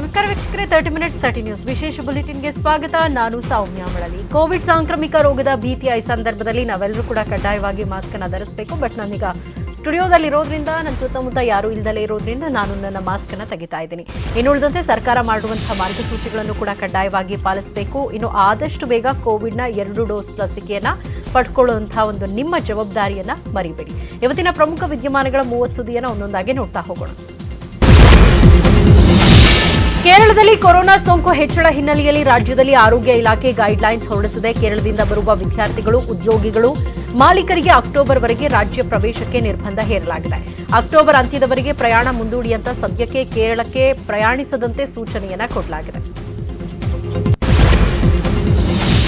ನಮಸ್ಕಾರ ವೀಕ್ಷಕರೇ thirty minutes thirty news ವಿಶೇಷ ಬುಲೆಟಿನ್ಗೆ ಸ್ವಾಗತ. ನಾನು ಸೌಮ್ಯ ಮಳಲಿ ಕೋವಿಡ್ ಸಾಂಕ್ರಾಮಿಕ ರೋಗದ ಭೀತಿಯ ಈ ಸಂದರ್ಭದಲ್ಲಿ ನಾವೆಲ್ಲರೂ ಕೂಡ ಕಡ್ಡಾಯವಾಗಿ ಮಾಸ್ಕ್ ಅನ್ನು ಧರಿಸಬೇಕು. ಬಟ್ ನಾನೀಗ ಸ್ಟುಡಿಯೋದಲ್ಲಿ ಇರೋದ್ರಿಂದ, ನನ್ನ ಸುತ್ತಮುತ್ತ ಯಾರೂ ಇಲ್ಲದಲೇ ಇರೋದ್ರಿಂದ ನಾನು ನನ್ನ ಮಾಸ್ಕ್ ಅನ್ನು ತೆಗಿತಾ ಇದ್ದೀನಿ. ಇನ್ನುಳಿದಂತೆ ಸರ್ಕಾರ ಮಾಡುವಂತಹ ಮಾರ್ಗಸೂಚಿಗಳನ್ನು ಕೂಡ ಕಡ್ಡಾಯವಾಗಿ ಪಾಲಿಸಬೇಕು. ಇನ್ನು ಆದಷ್ಟು ಬೇಗ ಕೋವಿಡ್ನ ಎರಡು ಡೋಸ್ ಲಸಿಕೆಯನ್ನ ಪಡ್ಕೊಳ್ಳುವಂತಹ ಒಂದು ನಿಮ್ಮ ಜವಾಬ್ದಾರಿಯನ್ನ ಮರಿಬೇಡಿ. ಇವತ್ತಿನ ಪ್ರಮುಖ ವಿದ್ಯಮಾನಗಳ ಮೂವತ್ತು ಸುದ್ದಿಯನ್ನ ಒಂದೊಂದಾಗಿ ನೋಡ್ತಾ ಹೋಗೋಣ. ಕೇರಳದಲ್ಲಿ ಕೊರೋನಾ ಸೋಂಕು ಹೆಚ್ಚಳ ಹಿನ್ನೆಲೆಯಲ್ಲಿ ರಾಜ್ಯದಲ್ಲಿ ಆರೋಗ್ಯ ಇಲಾಖೆ ಗೈಡ್ಲೈನ್ಸ್ ಹೊರಡಿಸಿದೆ. ಕೇರಳದಿಂದ ಬರುವ ವಿದ್ಯಾರ್ಥಿಗಳು, ಉದ್ಯೋಗಿಗಳು ಮಾಲೀಕರಿಗೆ ಅಕ್ಟೋಬರ್ವರೆಗೆ ರಾಜ್ಯ ಪ್ರವೇಶಕ್ಕೆ ನಿರ್ಬಂಧ ಹೇರಲಾಗಿದೆ. ಅಕ್ಟೋಬರ್ ಅಂತ್ಯದವರೆಗೆ ಪ್ರಯಾಣ ಮುಂದೂಡಿಯಂತ ಸದ್ಯಕ್ಕೆ ಕೇರಳಕ್ಕೆ ಪ್ರಯಾಣಿಸದಂತೆ ಸೂಚನೆಯನ್ನ ಕೊಡಲಾಗಿದೆ.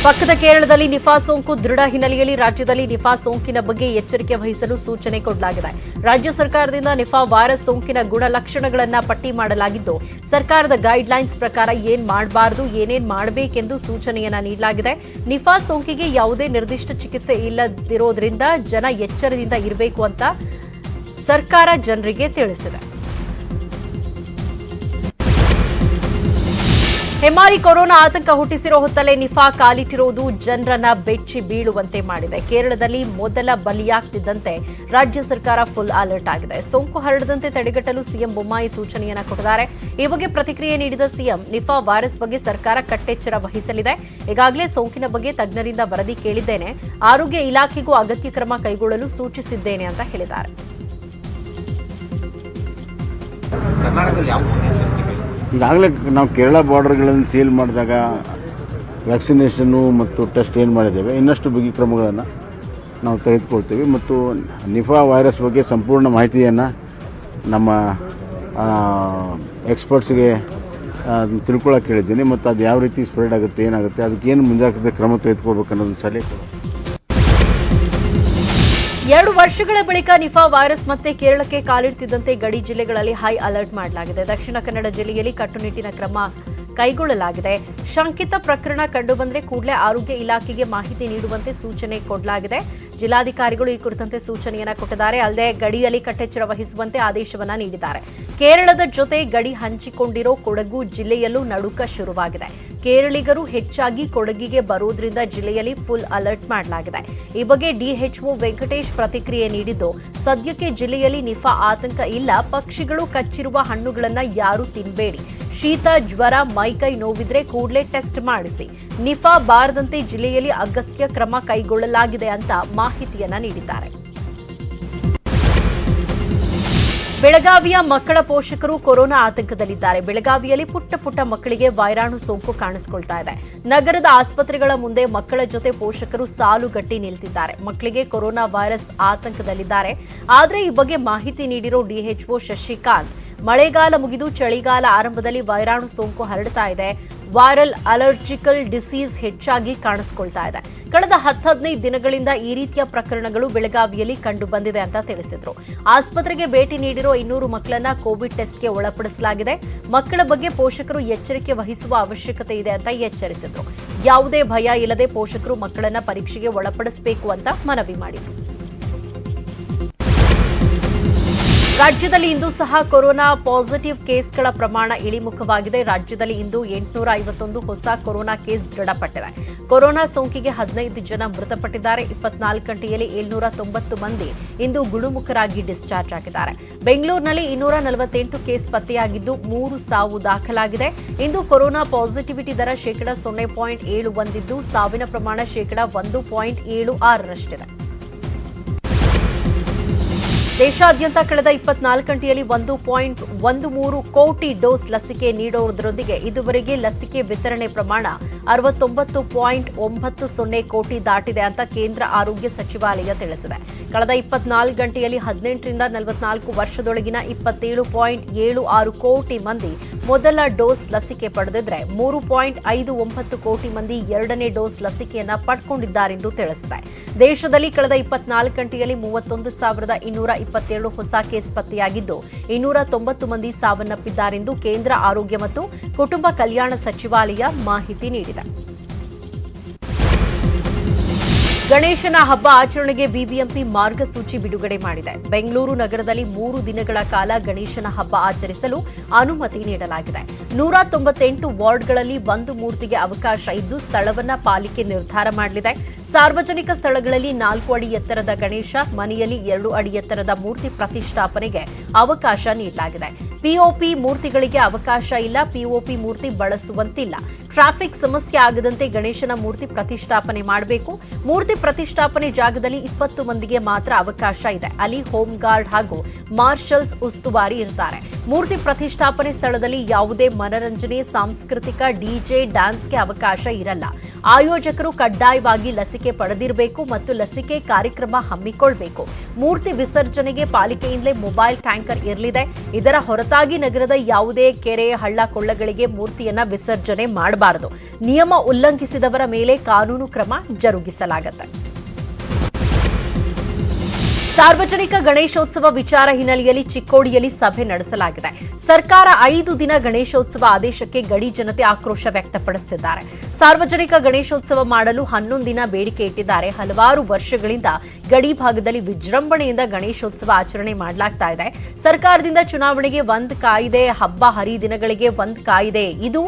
ಪಕ್ಕದ ಕೇರಳದಲ್ಲಿ ನಿಫಾ ಸೋಂಕು ದೃಢ ಹಿನ್ನೆಲೆಯಲ್ಲಿ ರಾಜ್ಯದಲ್ಲಿ ನಿಫಾ ಸೋಂಕಿನ ಬಗ್ಗೆ ಎಚ್ಚರಿಕೆ ವಹಿಸಲು ಸೂಚನೆ ಕೊಡಲಾಗಿದೆ. ರಾಜ್ಯ ಸರ್ಕಾರದಿಂದ ನಿಫಾ ವೈರಸ್ ಸೋಂಕಿನ ಗುಣಲಕ್ಷಣಗಳನ್ನು ಪಟ್ಟಿ ಮಾಡಲಾಗಿದ್ದು, ಸರ್ಕಾರದ ಗೈಡ್ಲೈನ್ಸ್ ಪ್ರಕಾರ ಏನ್ ಮಾಡಬಾರದು, ಏನೇನ್ ಮಾಡಬೇಕೆಂದು ಸೂಚನೆಯನ್ನ ನೀಡಲಾಗಿದೆ. ನಿಫಾ ಸೋಂಕಿಗೆ ಯಾವುದೇ ನಿರ್ದಿಷ್ಟ ಚಿಕಿತ್ಸೆ ಇಲ್ಲದಿರೋದ್ರಿಂದ ಜನ ಎಚ್ಚರದಿಂದ ಇರಬೇಕು ಅಂತ ಸರ್ಕಾರ ಜನರಿಗೆ ತಿಳಿಸಿದೆ. ಹೆಮಾರಿ ಕೊರೋನಾ ಆತಂಕ ಹುಟ್ಟಿಸಿರೋ ಹೊತ್ತಲೇ ನಿಫಾ ಕಾಲಿಟ್ಟಿರುವುದು ಜನರನ್ನ ಬೆಚ್ಚಿ ಬೀಳುವಂತೆ ಮಾಡಿದೆ. ಕೇರಳದಲ್ಲಿ ಮೊದಲ ಬಲಿಯಾಗ್ತಿದ್ದಂತೆ ರಾಜ್ಯ ಸರ್ಕಾರ ಫುಲ್ ಅಲರ್ಟ್ ಆಗಿದೆ. ಸೋಂಕು ಹರಡದಂತೆ ತಡೆಗಟ್ಟಲು ಸಿಎಂ ಬೊಮ್ಮಾಯಿ ಸೂಚನೆಯನ್ನ ಕೊಟ್ಟಿದ್ದಾರೆ. ಈ ಬಗ್ಗೆ ಪ್ರತಿಕ್ರಿಯೆ ನೀಡಿದ ಸಿಎಂ, ನಿಫಾ ವೈರಸ್ ಬಗ್ಗೆ ಸರ್ಕಾರ ಕಟ್ಟೆಚ್ಚರ ವಹಿಸಲಿದೆ. ಈಗಾಗಲೇ ಸೋಂಕಿನ ಬಗ್ಗೆ ತಜ್ಞರಿಂದ ವರದಿ ಕೇಳಿದ್ದೇನೆ. ಆರೋಗ್ಯ ಇಲಾಖೆಗೂ ಅಗತ್ಯ ಕ್ರಮ ಕೈಗೊಳ್ಳಲು ಸೂಚಿಸಿದ್ದೇನೆ ಅಂತ ಹೇಳಿದ್ದಾರೆ. ಈಗಾಗಲೇ ನಾವು ಕೇರಳ ಬಾರ್ಡರ್ಗಳನ್ನು ಸೀಲ್ ಮಾಡಿದಾಗ ವ್ಯಾಕ್ಸಿನೇಷನ್ನು ಮತ್ತು ಟೆಸ್ಟ್ ಏನು ಮಾಡಿದ್ದೇವೆ, ಇನ್ನಷ್ಟು ಬಿಗಿ ಕ್ರಮಗಳನ್ನು ನಾವು ತೆಗೆದುಕೊಳ್ತೀವಿ ಮತ್ತು ನಿಫಾ ವೈರಸ್ ಬಗ್ಗೆ ಸಂಪೂರ್ಣ ಮಾಹಿತಿಯನ್ನು ನಮ್ಮ ಎಕ್ಸ್ಪರ್ಟ್ಸ್ಗೆ ತಿಳ್ಕೊಳ್ಳೋಕೆ ಹೇಳಿದ್ದೀನಿ ಮತ್ತು ಅದು ಯಾವ ರೀತಿ ಸ್ಪ್ರೆಡ್ ಆಗುತ್ತೆ, ಏನಾಗುತ್ತೆ ಅದಕ್ಕೆ ಏನು ಮುಂಜಾಗ್ರತೆ ಕ್ರಮ ತೆಗೆದುಕೋಬೇಕು ಅನ್ನೋದನ್ನು ಸಲಹೆ. ಎರಡು ವರ್ಷಗಳ ಬಳಿಕ ನಿಫಾ ವೈರಸ್ ಮತ್ತೆ ಕೇರಳಕ್ಕೆ ಕಾಲಿಡ್ತಿದ್ದಂತೆ ಗಡಿ ಜಿಲ್ಲೆಗಳಲ್ಲಿ ಹೈ ಅಲರ್ಟ್ ಮಾಡಲಾಗಿದೆ. ದಕ್ಷಿಣ ಕನ್ನಡ ಜಿಲ್ಲೆಯಲ್ಲಿ ಕಟ್ಟುನಿಟ್ಟಿನ ಕ್ರಮ ಕೈಗೊಳ್ಳಲಾಗಿದೆ. ಶಂಕಿತ ಪ್ರಕರಣ ಕಂಡುಬಂದರೆ ಕೂಡಲೇ ಆರೋಗ್ಯ ಇಲಾಖೆಗೆ ಮಾಹಿತಿ ನೀಡುವಂತೆ ಸೂಚನೆ ಕೊಡಲಾಗಿದೆ. ಜಿಲ್ಲಾಧಿಕಾರಿಗಳು ಈ ಕುರಿತಂತೆ ಸೂಚನೆಯನ್ನ ಕೊಟ್ಟಿದ್ದಾರೆ. ಅಲ್ಲದೆ ಗಡಿಯಲ್ಲಿ ಕಟ್ಟೆಚ್ಚರ ವಹಿಸುವಂತೆ ಆದೇಶವನ್ನ ನೀಡಿದ್ದಾರೆ. ಕೇರಳದ ಜೊತೆ ಗಡಿ ಹಂಚಿಕೊಂಡಿರೋ ಕೊಡಗು ಜಿಲ್ಲೆಯಲ್ಲೂ ನಡುಕ ಶುರುವಾಗಿದೆ. ಕೇರಳಿಗರು ಹೆಚ್ಚಾಗಿ ಕೊಡಗಿಗೆ ಬರೋದ್ರಿಂದ ಜಿಲ್ಲೆಯಲ್ಲಿ ಫುಲ್ ಅಲರ್ಟ್ ಮಾಡಲಾಗಿದೆ. ಈ ಬಗ್ಗೆ ಡಿಎಚ್ಒ ವೆಂಕಟೇಶ್ ಪ್ರತಿಕ್ರಿಯೆ ನೀಡಿದ್ದು, ಸದ್ಯಕ್ಕೆ ಜಿಲ್ಲೆಯಲ್ಲಿ ನಿಫಾ ಆತಂಕ ಇಲ್ಲ. ಪಕ್ಷಿಗಳು ಕಚ್ಚಿರುವ ಹಣ್ಣುಗಳನ್ನು ಯಾರೂ ತಿನ್ಬೇಡಿ. ಶೀತ, ಜ್ವರ, ಮೈಕೈ ನೋವಿದ್ರೆ ಕೂಡಲೇ ಟೆಸ್ಟ್ ಮಾಡಿಸಿ. ನಿಫಾ ಬಾರದಂತೆ ಜಿಲ್ಲೆಯಲ್ಲಿ ಅಗತ್ಯ ಕ್ರಮ ಕೈಗೊಳ್ಳಲಾಗಿದೆ ಅಂತ ಮಾಹಿತಿಯನ್ನ ನೀಡಿದ್ದಾರೆ. ಬೆಳಗಾವಿಯ ಮಕ್ಕಳ ಪೋಷಕರು ಕೊರೋನಾ ಆತಂಕದಲ್ಲಿದ್ದಾರೆ. ಬೆಳಗಾವಿಯಲ್ಲಿ ಪುಟ್ಟ ಪುಟ್ಟ ಮಕ್ಕಳಿಗೆ ವೈರಾಣು ಸೋಂಕು ಕಾಣಿಸಿಕೊಳ್ತಾ ಇದೆ. ನಗರದ ಆಸ್ಪತ್ರೆಗಳ ಮುಂದೆ ಮಕ್ಕಳ ಜೊತೆ ಪೋಷಕರು ಸಾಲುಗಟ್ಟಿ ನಿಲ್ತಿದ್ದಾರೆ. ಮಕ್ಕಳಿಗೆ ಕೊರೋನಾ ವೈರಸ್ ಆತಂಕದಲ್ಲಿದ್ದಾರೆ. ಆದರೆ ಈ ಬಗ್ಗೆ ಮಾಹಿತಿ ನೀಡಿರೋ ಡಿಎಚ್ಒ ಶಶಿಕಾಂತ್ ಮಳೆಗಾಲ ಮುಗಿದು ಚಳಿಗಾಲ ಆರಂಭದಲ್ಲಿ ವೈರಾಣು ಸೋಂಕು ಹರಡ್ತಾ ಇದೆ. ವೈರಲ್ ಅಲರ್ಜಿಕಲ್ ಡಿಸೀಸ್ ಹೆಚ್ಚಾಗಿ ಕಾಣಿಸ್ಕೊಳ್ತಾ ಇದೆ. ಕಳೆದ ಹತ್ತು ಹದಿನೈದು ದಿನಗಳಿಂದ ಈ ರೀತಿಯ ಪ್ರಕರಣಗಳು ಬೆಳಗಾವಿಯಲ್ಲಿ ಕಂಡು ಬಂದಿದೆ ಅಂತ ತಿಳಿಸಿದ್ರು. ಆಸ್ಪತ್ರೆಗೆ ಭೇಟಿ ನೀಡಿರೋ ಇನ್ನೂರು ಮಕ್ಕಳನ್ನ ಕೋವಿಡ್ ಟೆಸ್ಟ್ಗೆ ಒಳಪಡಿಸಲಾಗಿದೆ. ಮಕ್ಕಳ ಬಗ್ಗೆ ಪೋಷಕರು ಎಚ್ಚರಿಕೆ ವಹಿಸುವ ಅವಶ್ಯಕತೆ ಇದೆ ಅಂತ ಎಚ್ಚರಿಸಿದ್ರು. ಯಾವುದೇ ಭಯ ಇಲ್ಲದೆ ಪೋಷಕರು ಮಕ್ಕಳನ್ನ ಪರೀಕ್ಷೆಗೆ ಒಳಪಡಿಸಬೇಕು ಅಂತ ಮನವಿ ಮಾಡಿದ್ರು. ರಾಜ್ಯದಲ್ಲಿ ಇಂದು ಸಹ ಕೊರೋನಾ ಪಾಸಿಟಿವ್ ಕೇಸ್ಗಳ ಪ್ರಮಾಣ ಇಳಿಮುಖವಾಗಿದೆ. ರಾಜ್ಯದಲ್ಲಿ ಇಂದು ಎಂಟುನೂರ ಐವತ್ತೊಂದು ಹೊಸ ಕೊರೋನಾ ಕೇಸ್ ದೃಢಪಟ್ಟಿದೆ. ಕೊರೋನಾ ಸೋಂಕಿಗೆ ಹದಿನೈದು ಜನ ಮೃತಪಟ್ಟಿದ್ದಾರೆ. ಇಪ್ಪತ್ನಾಲ್ಕು ಗಂಟೆಯಲ್ಲಿ ಏಳ್ನೂರ ತೊಂಬತ್ತು ಮಂದಿ ಇಂದು ಗುಣಮುಖರಾಗಿ ಡಿಸ್ಚಾರ್ಜ್ ಆಗಿದ್ದಾರೆ. ಬೆಂಗಳೂರಿನಲ್ಲಿ ಇನ್ನೂರ ನಲವತ್ತೆಂಟು ಕೇಸ್ ಪತ್ತೆಯಾಗಿದ್ದು, ಮೂರು ಸಾವು ದಾಖಲಾಗಿದೆ. ಇಂದು ಕೊರೋನಾ ಪಾಸಿಟಿವಿಟಿ ದರ ಶೇಕಡಾ ಸೊನ್ನೆ ಪಾಯಿಂಟ್ ಏಳು ಒಂದಿದ್ದು, ಸಾವಿನ ಪ್ರಮಾಣ ಶೇಕಡಾ ಒಂದು ಪಾಯಿಂಟ್ ಏಳು ಆರರಷ್ಟಿದೆ. ದೇಶಾದ್ಯಂತ ಕಳೆದ ಇಪ್ಪತ್ನಾಲ್ಕು ಗಂಟೆಯಲ್ಲಿ ಒಂದು ಪಾಯಿಂಟ್ ಒಂದು ಮೂರು ಕೋಟಿ ಡೋಸ್ ಲಸಿಕೆ ನೀಡುವುದರೊಂದಿಗೆ ಇದುವರೆಗೆ ಲಸಿಕೆ ವಿತರಣೆ ಪ್ರಮಾಣ ಅರವತ್ತೊಂಬತ್ತು ಪಾಯಿಂಟ್ ಒಂಬತ್ತು ಸೊನ್ನೆ ಕೋಟಿ ದಾಟಿದೆ ಅಂತ ಕೇಂದ್ರ ಆರೋಗ್ಯ ಸಚಿವಾಲಯ ತಿಳಿಸಿದೆ. ಕಳೆದ ಇಪ್ಪತ್ನಾಲ್ಕು ಗಂಟೆಯಲ್ಲಿ ಹದಿನೆಂಟರಿಂದ ನಲವತ್ನಾಲ್ಕು ವರ್ಷದೊಳಗಿನ ಇಪ್ಪತ್ತೇಳು ಪಾಯಿಂಟ್ ಏಳು ಆರು ಕೋಟಿ ಮಂದಿ ಮೊದಲ ಡೋಸ್ ಲಸಿಕೆ ಪಡೆದಿದ್ರೆ ಮೂರು ಪಾಯಿಂಟ್ ಐದು ಒಂಬತ್ತು ಕೋಟಿ ಮಂದಿ ಎರಡನೇ ಡೋಸ್ ಲಸಿಕೆಯನ್ನ ಪಡ್ಕೊಂಡಿದ್ದಾರೆಂದು ತಿಳಿಸಿದೆ. ದೇಶದಲ್ಲಿ ಕಳೆದ ಇಪ್ಪತ್ನಾಲ್ಕು ಗಂಟೆಯಲ್ಲಿ ಮೂವತ್ತೊಂದು ಸಾವಿರದ ಇನ್ನೂರ ಇಪ್ಪತ್ತೇಳು ಹೊಸ ಕೇಸ್ ಪತ್ತೆಯಾಗಿದ್ದು, ಇನ್ನೂರ ತೊಂಬತ್ತು ಮಂದಿ ಸಾವನ್ನಪ್ಪಿದ್ದಾರೆಂದು ಕೇಂದ್ರ ಆರೋಗ್ಯ ಮತ್ತು ಕುಟುಂಬ ಕಲ್ಯಾಣ ಸಚಿವಾಲಯ ಮಾಹಿತಿ ನೀಡಿದೆ. ಗಣೇಶನ ಹಬ್ಬ ಆಚರಣೆಗೆ ಬಿಬಿಎಂಪಿ ಮಾರ್ಗಸೂಚಿ ಬಿಡುಗಡೆ ಮಾಡಿದೆ. ಬೆಂಗಳೂರು ನಗರದಲ್ಲಿ ಮೂರು ದಿನಗಳ ಕಾಲ ಗಣೇಶನ ಹಬ್ಬ ಆಚರಿಸಲು ಅನುಮತಿ ನೀಡಲಾಗಿದೆ. ನೂರ ತೊಂಬತ್ತೆಂಟು ವಾರ್ಡ್ಗಳಲ್ಲಿ ಒಂದು ಮೂರ್ತಿಗೆ ಅವಕಾಶ ಇದ್ದು ಸ್ಥಳವನ್ನ ಪಾಲಿಕೆ ನಿರ್ಧಾರ ಮಾಡಲಿದೆ. ಸಾರ್ವಜನಿಕ ಸ್ಥಳಗಳಲ್ಲಿ ನಾಲ್ಕು ಅಡಿ ಎತ್ತರದ ಗಣೇಶ, ಮನೆಯಲ್ಲಿ ಎರಡು ಅಡಿ ಎತ್ತರದ ಮೂರ್ತಿ ಪ್ರತಿಷ್ಠಾಪನೆಗೆ ಅವಕಾಶ ನೀಡಲಾಗಿದೆ. ಪಿಒಪಿ ಮೂರ್ತಿಗಳಿಗೆ ಅವಕಾಶ ಇಲ್ಲ. ಪಿಒಪಿ ಮೂರ್ತಿ ಬಳಸುವಂತಿಲ್ಲ. ಟ್ರಾಫಿಕ್ ಸಮಸ್ಯೆ ಆಗದಂತೆ ಗಣೇಶನ ಮೂರ್ತಿ ಪ್ರತಿಷ್ಠಾಪನೆ ಮಾಡಬೇಕು. ಮೂರ್ತಿ ಪ್ರತಿಷ್ಠಾಪನೆ ಜಾಗದಲ್ಲಿ ಇಪ್ಪತ್ತು ಮಂದಿಗೆ ಮಾತ್ರ ಅವಕಾಶ ಇದೆ. ಅಲ್ಲಿ ಹೋಮ್ ಗಾರ್ಡ್ ಹಾಗೂ ಮಾರ್ಷಲ್ಸ್ ಉಸ್ತುವಾರಿ ಇರ್ತಾರೆ. ಮೂರ್ತಿ ಪ್ರತಿಷ್ಠಾಪನೆ ಸ್ಥಳದಲ್ಲಿ ಯಾವುದೇ ಮನರಂಜನೆ, ಸಾಂಸ್ಕೃತಿಕ ಡಿಜೆ ಡ್ಯಾನ್ಸ್ಗೆ ಅವಕಾಶ ಇರಲ್ಲ. ಆಯೋಜಕರು ಕಡ್ಡಾಯವಾಗಿ ಲಸಿಕೆ ಪಡೆದಿರಬೇಕು ಮತ್ತು ಲಸಿಕೆ ಕಾರ್ಯಕ್ರಮ ಹಮ್ಮಿಕೊಳ್ಬೇಕು. ಮೂರ್ತಿ ವಿಸರ್ಜನೆಗೆ ಪಾಲಿಕೆಯಿಂದಲೇ ಮೊಬೈಲ್ ಟ್ಯಾಂಕರ್ ಇರಲಿದೆ. ಇದರ ಹೊರತಾಗಿ ನಗರದ ಯಾವುದೇ ಕೆರೆ, ಹಳ್ಳ, ಕೊಳ್ಳಗಳಿಗೆ ಮೂರ್ತಿಯನ್ನ ವಿಸರ್ಜನೆ ಮಾಡಬಾರದು. ನಿಯಮ ಉಲ್ಲಂಘಿಸಿದವರ ಮೇಲೆ ಕಾನೂನು ಕ್ರಮ ಜರುಗಿಸಲಾಗುತ್ತೆ. ಸಾರ್ವಜನಿಕ ಗಣೇಶೋತ್ಸವ ವಿಚಾರ ಹಿನ್ನೆಲೆಯಲ್ಲಿ ಚಿಕ್ಕೋಡಿಯಲ್ಲಿ ಸಭೆ ನಡೆಸಲಾಗಿದೆ. ಸರ್ಕಾರ ಐದು ದಿನ ಗಣೇಶೋತ್ಸವ ಆದೇಶಕ್ಕೆ ಗಡಿ ಜನತೆ ಆಕ್ರೋಶ ವ್ಯಕ್ತಪಡಿಸುತ್ತಿದ್ದಾರೆ. ಸಾರ್ವಜನಿಕ ಗಣೇಶೋತ್ಸವ ಮಾಡಲು ಹನ್ನೊಂದು ದಿನ ಬೇಡಿಕೆ ಇಟ್ಟಿದ್ದಾರೆ. ಹಲವಾರು ವರ್ಷಗಳಿಂದ ಗಡಿ ಭಾಗದಲ್ಲಿ ವಿಜೃಂಭಣೆಯಿಂದ ಗಣೇಶೋತ್ಸವ ಆಚರಣೆ ಮಾಡಲಾಗ್ತಾ ಇದೆ. ಸರ್ಕಾರದಿಂದ ಚುನಾವಣೆಗೆ ಒಂದ್ ಕಾಯಿದೆ, ಹಬ್ಬ ಹರಿದಿನಗಳಿಗೆ ಒಂದ್ ಕಾಯಿದೆ. ಇದು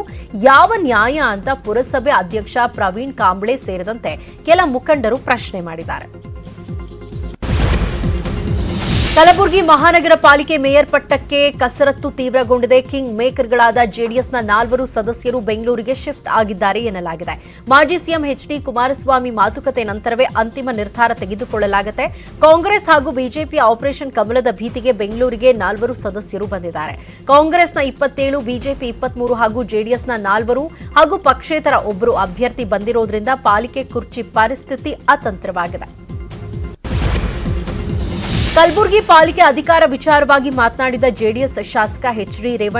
ಯಾವ ನ್ಯಾಯ ಅಂತ ಪುರಸಭೆ ಅಧ್ಯಕ್ಷ ಪ್ರವೀಣ್ ಕಾಂಬ್ಳೆ ಸೇರಿದಂತೆ ಕೆಲ ಮುಖಂಡರು ಪ್ರಶ್ನೆ ಮಾಡಿದ್ದಾರೆ. ಕಲಬುರಗಿ ಮಹಾನಗರ ಪಾಲಿಕೆ ಮೇಯರ್ ಪಟ್ಟಕ್ಕೆ ಕಸರತ್ತು ತೀವ್ರಗೊಂಡಿದೆ. ಕಿಂಗ್ ಮೇಕರ್ಗಳಾದ ಜೆಡಿಎಸ್ನ ನಾಲ್ವರು ಸದಸ್ಯರು ಬೆಂಗಳೂರಿಗೆ ಶಿಫ್ಟ್ ಆಗಿದ್ದಾರೆ ಎನ್ನಲಾಗಿದೆ. ಮಾಜಿ ಸಿಎಂ ಎಚ್ಡಿ ಕುಮಾರಸ್ವಾಮಿ ಮಾತುಕತೆ ನಂತರವೇ ಅಂತಿಮ ನಿರ್ಧಾರ ತೆಗೆದುಕೊಳ್ಳಲಾಗುತ್ತೆ. ಕಾಂಗ್ರೆಸ್ ಹಾಗೂ ಬಿಜೆಪಿ ಆಪರೇಷನ್ ಕಮಲದ ಭೀತಿಗೆ ಬೆಂಗಳೂರಿಗೆ ನಾಲ್ವರು ಸದಸ್ಯರು ಬಂದಿದ್ದಾರೆ. ಕಾಂಗ್ರೆಸ್ನ ಇಪ್ಪತ್ತೇಳು, ಬಿಜೆಪಿ ಇಪ್ಪತ್ಮೂರು ಹಾಗೂ ಜೆಡಿಎಸ್ನ ನಾಲ್ವರು ಹಾಗೂ ಪಕ್ಷೇತರ ಒಬ್ಬರು ಅಭ್ಯರ್ಥಿ ಬಂದಿರೋದ್ರಿಂದ ಪಾಲಿಕೆ ಕುರ್ಚಿ ಪರಿಸ್ಥಿತಿ ಅತಂತ್ರವಾಗಿದೆ. ಕಲಬುರಗಿ ಪಾಲಿಕೆ ಅಧಿಕಾರ ವಿಚಾರವಾಗಿ ಮಾತನಾಡಿದ ಜೆಡಿಎಸ್ ಶಾಸಕ ಎಚ್ ಡಿ ರೇವಣ್ಣ.